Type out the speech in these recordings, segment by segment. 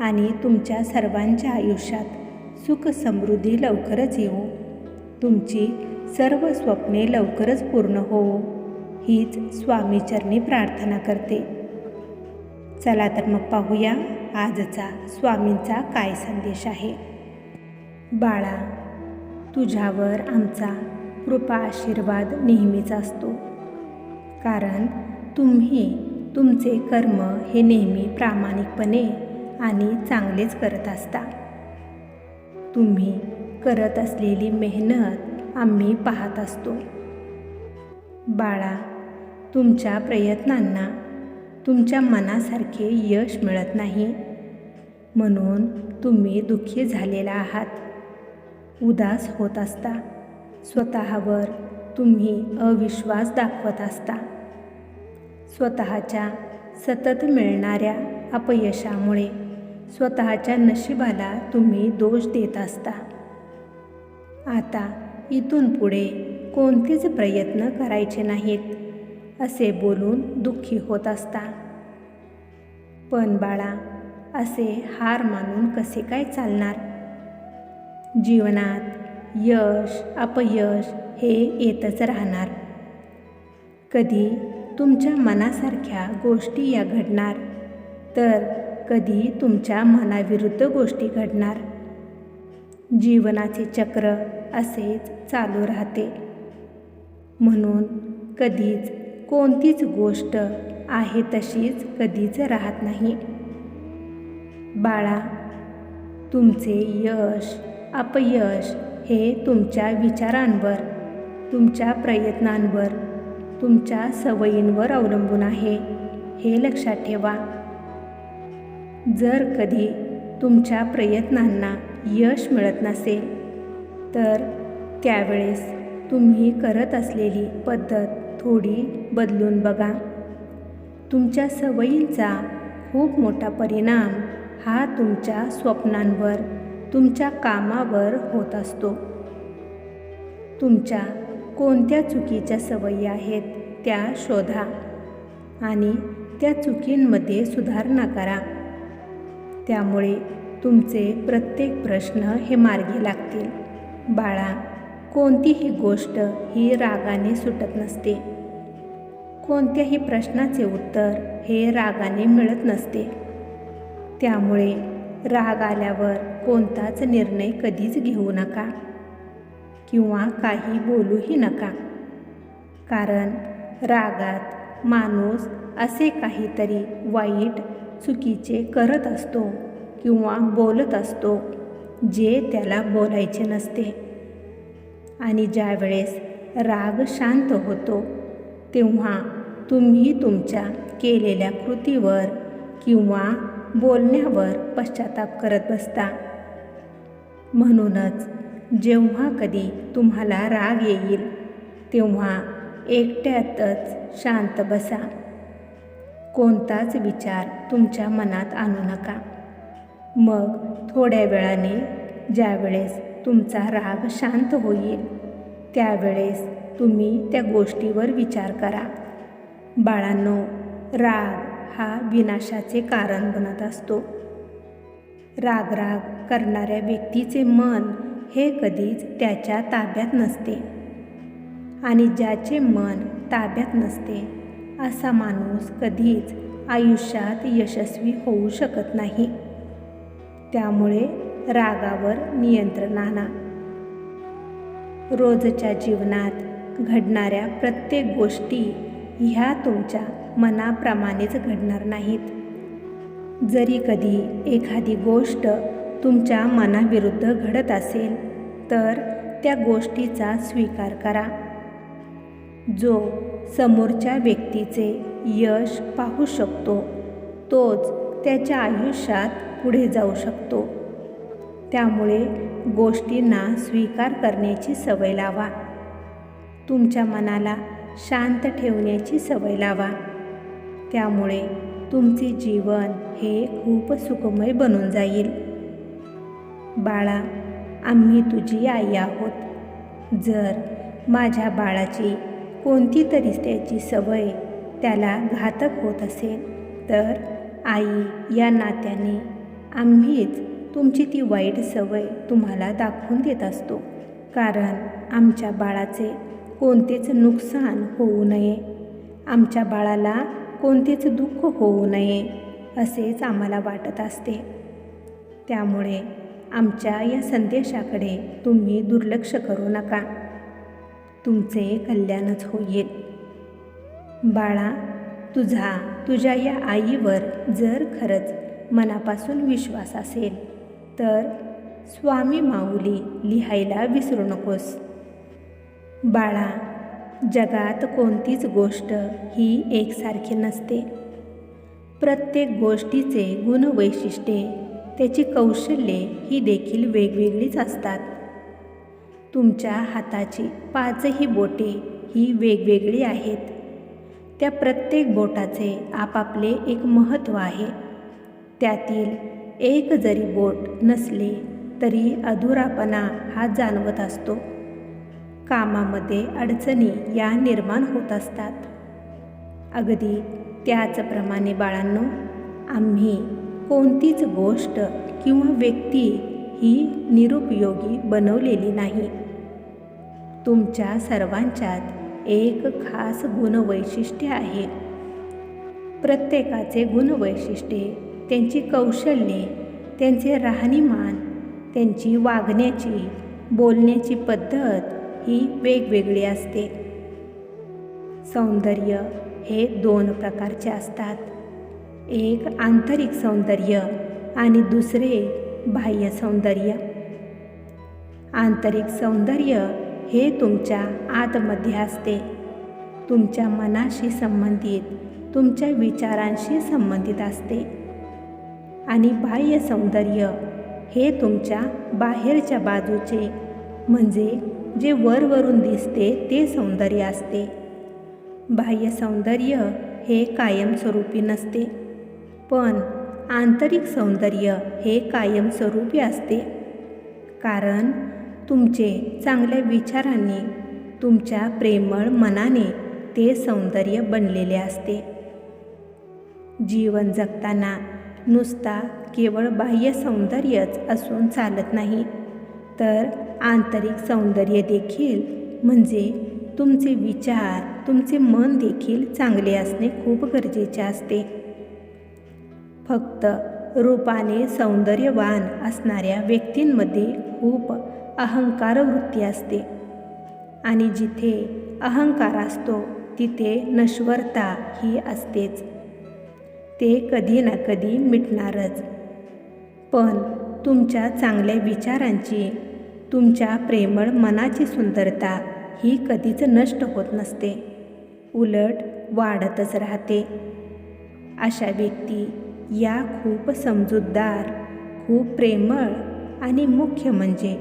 आणि तुमच्या सर्वांच्या आयुष्यात सुख समृद्धी लवकरच येऊ तुमची सर्व स्वप्ने लवकरच पूर्ण होवो. हीच स्वामीचरणी प्रार्थना करते. चला तर मग पाहूया आजचा स्वामींचा काय संदेश आहे. बाळा तुझ्यावर आमचा कृपा आशीर्वाद नेहमीच असतो. कारण तुम्ही तुमचे कर्म हे नेहमी प्रामाणिकपणे आणि चांगलेच करत असता. तुम्ही करत असलेली मेहनत आम्ही पाहत असतो. बाळा तुमच्या प्रयत्नांना तुमच्या मनासारखे यश मिळत नाही. म्हणून तुम्ही दुःखी झालेला आहात. उदास होत असता. स्वतःवर तुम्ही अविश्वास दाखवत असता. स्वतःच्या सतत मिळणाऱ्या अपयशामुळे स्वतःच्या नशिबाला तुम्ही दोष देत असता. आता इथून पुढे कोणतेच प्रयत्न करायचे नाहीत असे बोलून दुःखी होत असता. पण बाळा असे हार मानून कसे काय चालणार? जीवनात यश अपयश हे येतच राहणार. कधी तुमच्या मनासारख्या गोष्टी या घडणार तर कधी तुमच्या मनाविरुद्ध गोष्टी घडणार. जीवनाचे चक्र असेच चालू राहते. म्हणून कधीच कोणतीच गोष्ट आहे तशीच कधीच राहत नाही. बाळा तुमचे यश अपयश हे तुमच्या विचारांवर तुमच्या प्रयत्नांवर तुमच्या सवयींवर अवलंबून आहे. हे लक्षात ठेवा. जर कधी तुमच्या प्रयत्नांना यश मिळत नसेल तर त्यावेळेस तुम्ही करत असलेली पद्धत थोडी बदलून बघा. तुमच्या सवयींचा खूप मोठा परिणाम हा तुमच्या स्वप्नांवर तुमच्या कामावर होत असतो. तुमच्या कोणत्या चुकीच्या सवयी आहेत त्या शोधा आणि त्या चुकींमध्ये सुधारणा करा. त्यामुळे तुमचे प्रत्येक प्रश्न हे मार्गी लागतील. बाळा कोणतीही गोष्ट ही रागाने सुटत नसते. कोणत्याही प्रश्नाचे उत्तर हे रागाने मिळत नसते. त्यामुळे राग आल्यावर कोणताच निर्णय कधीच घेऊ नका. किंवा काही बोलूही नका. कारण रागात माणूस असे काहीतरी वाईट चुकीचे करत असतो किंवा बोलत असतो जे त्याला बोलायचे नसते. आणि ज्यावेळेस राग शांत होतो तेव्हा तुम्ही तुमच्या केलेल्या कृतीवर किंवा बोलण्यावर पश्चाताप करत बसता. म्हणूनच जेव्हा कधी तुम्हाला राग येईल तेव्हा एकट्यातच शांत बसा. कोणताच विचार तुमच्या मनात आणू नका. मग थोड्या वेळाने ज्यावेळेस तुमचा राग शांत होईल त्यावेळेस तुम्ही त्या गोष्टीवर विचार करा. बाळांनो राग हा विनाशाचे कारण बनत असतो. राग राग करणाऱ्या व्यक्तीचे मन हे कधीच त्याच्या ताब्यात नसते आणि ज्याचे मन ताब्यात नसते असा माणूस कधीच आयुष्यात यशस्वी होऊ शकत नाही. त्यामुळे रागावर नियंत्रण आणा. रोजच्या जीवनात घडणाऱ्या प्रत्येक गोष्टी ह्या तुमच्या मनाप्रमाणेच घडणार नाहीत. जरी कधी एखादी गोष्ट तुमच्या मनाविरुद्ध घडत असेल तर त्या गोष्टीचा स्वीकार करा. जो समोरच्या व्यक्तीचे यश पाहू शकतो तोच त्याच्या आयुष्यात पुढे जाऊ शकतो. त्यामुळे गोष्टींना स्वीकार करण्याची सवय लावा. तुमच्या मनाला शांत ठेवण्याची सवय लावा. त्यामुळे तुमचे जीवन हे खूप सुखमय बनून जाईल. बाळा आम्ही तुझी आई आहोत. जर माझ्या बाळाची कोणती तरी त्याची सवय त्याला घातक होत असेल तर आई या नात्याने आम्हीच तुमची ती वाईट सवय तुम्हाला दाखवून देत असतो. कारण आमच्या बाळाचे कोणतेच नुकसान होऊ नये. आमच्या बाळाला कोणतेच दुःख होऊ नये असेच आम्हाला वाटत असते. त्यामुळे आमच्या या संदेशाकडे तुम्ही दुर्लक्ष करू नका. तुमचे कल्याणच होईल. बाळा तुझा तुझ्या या आईवर जर खरंच मनापासून विश्वास असेल तर स्वामी माऊली लिहायला विसरू नकोस. बाळा जगात कोणतीच गोष्ट ही एकसारखी नसते. प्रत्येक गोष्टीचे गुणवैशिष्ट्ये त्याची कौशल्ये ही देखील वेगवेगळीच असतात. तुमच्या हाताची पाचही बोटे ही वेगवेगळी आहेत. त्या प्रत्येक बोटाचे आपापले एक महत्त्व आहे. त्यातील एक जरी बोट नसले तरी अधुरापणा हा जाणवत असतो. कामामध्ये अडचणी या निर्माण होत असतात. अगदी त्याचप्रमाणे बाळांनो आम्ही कोणतीच गोष्ट किंवा व्यक्ती ही निरुपयोगी बनवलेली नाही. तुमच्या सर्वांच्यात एक खास गुणवैशिष्ट्य आहे. प्रत्येकाचे गुणवैशिष्ट्ये त्यांची कौशल्ये त्यांचे राहणीमान त्यांची वागण्याची बोलण्याची पद्धत ही वेगवेगळी असते. सौंदर्य हे दोन प्रकारचे असतात. एक आंतरिक सौंदर्य आणि दुसरे बाह्य सौंदर्य. आंतरिक सौंदर्य हे तुमच्या आतमध्ये असते तुमच्या मनाशी संबंधित तुमच्या विचारांशी संबंधित असते. आणि बाह्य सौंदर्य हे तुमच्या बाहेरच्या बाजूचे म्हणजे जे वरवरून दिसते ते सौंदर्य असते. बाह्य सौंदर्य हे कायमस्वरूपी नसते. पण आंतरिक सौंदर्य हे कायमस्वरूपी असते. कारण तुमचे चांगल्या विचारांनी तुमच्या प्रेमळ मनाने ते सौंदर्य बनलेले असते. जीवन जगताना नुसता केवळ बाह्य सौंदर्यच असून चालत नाही. तर आंतरिक सौंदर्य देखील म्हणजे तुमचे विचार तुमचे मन देखील चांगले असणे खूप गरजेचे असते. फक्त रूपाने सौंदर्यवान असणाऱ्या व्यक्तींमध्ये खूप अहंकार वृत्ती असते. आणि जिथे अहंकार असतो तिथे नश्वरता ही असतेच. ते कधी ना कधी मिटणारच. पण तुमच्या चांगल्या विचारांची तुमच्या प्रेमळ मनाची सुंदरता ही कधीच नष्ट होत नसते. उलट वाढतच राहते. अशा व्यक्ती या खूप समजूतदार खूप प्रेमळ आणि मुख्य म्हणजे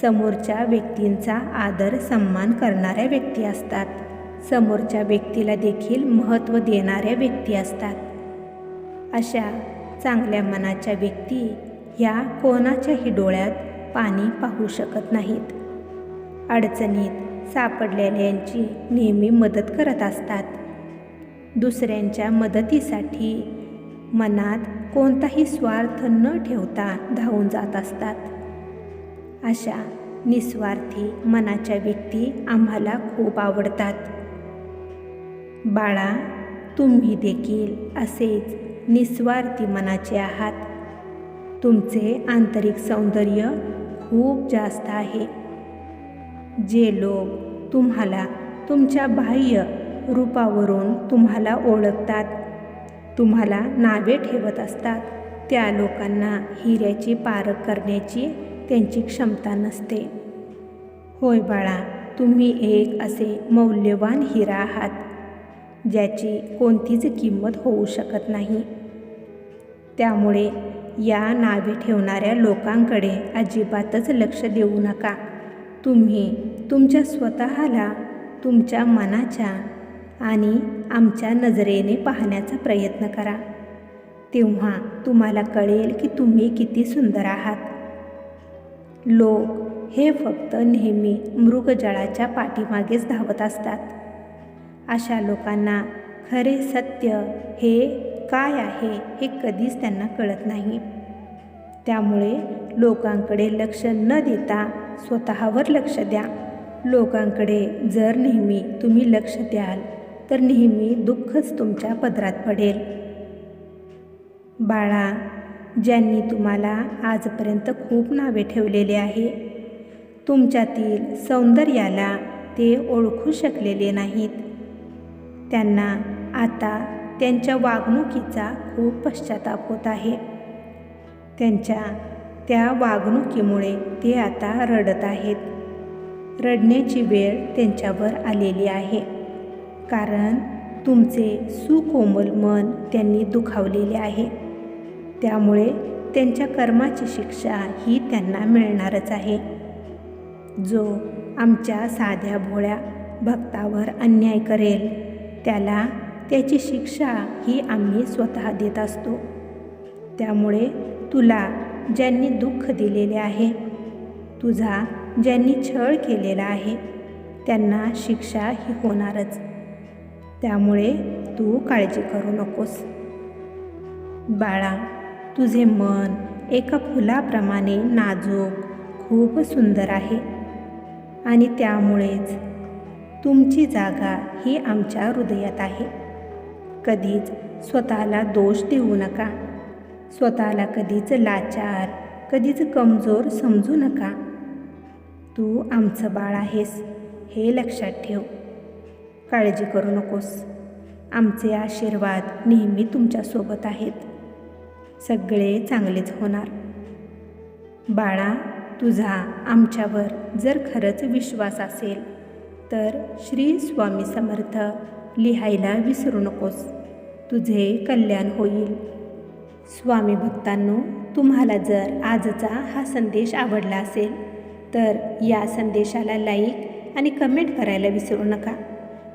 समोरच्या व्यक्तींचा आदर सन्मान करणाऱ्या व्यक्ती असतात. समोरच्या व्यक्तीला देखील महत्त्व देणाऱ्या व्यक्ती असतात. अशा चांगल्या मनाच्या व्यक्ती ह्या कोणाच्याही डोळ्यात पाणी पाहू शकत नाहीत. अडचणीत सापडलेल्यांची नेहमी मदत करत असतात. दुसऱ्यांच्या मदतीसाठी मनात कोणताही स्वार्थ न ठेवता धावून जात असतात. अशा निस्वार्थी मनाच्या व्यक्ती आम्हाला खूप आवडतात. बाळा तुम्ही देखील असेच निस्वार्थी मनाचे आहात. तुमचे आंतरिक सौंदर्य खूप जास्त आहे. जे लोक तुम्हाला तुमच्या बाह्य रूपावरून तुम्हाला ओळखतात तुम्हाला नावे ठेवत असतात. त्या लोकांना हिऱ्याची पारख करण्याची त्यांची क्षमता नसते. होय बाळा तुम्ही एक असे मौल्यवान हिरा आहात ज्याची कोणतीच किंमत होऊ शकत नाही. त्यामुळे या नावे ठेवणाऱ्या लोकांकडे अजिबातच लक्ष देऊ नका. तुम्ही तुमच्या स्वतःला तुमच्या मनाच्या आणि आमच्या नजरेने पाहण्याचा प्रयत्न करा. तेव्हा तुम्हाला कळेल की तुम्ही किती सुंदर आहात. लोक हे फक्त नेहमी मृगजळाच्या पाठीमागेच धावत असतात. अशा लोकांना खरे सत्य हे काय आहे हे कधीच त्यांना कळत नाही. त्यामुळे लोकांकडे लक्ष न देता स्वतःवर लक्ष द्या. लोकांकडे जर नेहमी तुम्ही लक्ष द्याल तर नेहमी दुःखच तुमच्या पदरात पडेल. बाळा ज्यांनी तुम्हाला आजपर्यंत खूप नावे ठेवलेले आहे तुमच्यातील सौंदर्याला ते ओळखू शकलेले नाहीत. त्यांना आता त्यांच्या वागणुकीचा खूप पश्चाताप होत आहे. त्यांच्या त्या वागणुकीमुळे ते आता रडत आहेत. रडण्याची वेळ त्यांच्यावर आलेली आहे. कारण तुमचे सुकोमल मन त्यांनी दुखावलेले आहे. त्यामुळे त्यांच्या कर्माची शिक्षा ही त्यांना मिळणारच आहे. जो आमच्या साध्या भोळ्या भक्तावर अन्याय करेल त्याला त्याची शिक्षा ही आम्ही स्वतः देत असतो. त्यामुळे तुला ज्यांनी दुःख दिलेले आहे तुझा ज्यांनी छळ केलेला आहे त्यांना शिक्षा ही होणारच. त्यामुळे तू काळजी करू नकोस. बाळा तुझे मन एका फुलाप्रमाणे नाजूक खूप सुंदर आहे. आणि त्यामुळेच तुमची जागा ही आमच्या हृदयात आहे. कधीच स्वतःला दोष देऊ नका. स्वतःला कधीच लाचार कधीच कमजोर समजू नका. तू आमचं बाळ आहेस हे लक्षात ठेव. काळजी करू नकोस. आमचे आशीर्वाद नेहमी तुमच्यासोबत आहेत. सगळे चांगलेच होणार. बाळा तुझा आमच्यावर जर खरंच विश्वास असेल तर श्री स्वामी समर्थ लिहायला विसरू नकोस. तुझे कल्याण होईल. स्वामी भक्तांनो तुम्हाला जर आजचा हा संदेश आवडला असेल तर या संदेशाला लाईक आणि कमेंट करायला विसरू नका.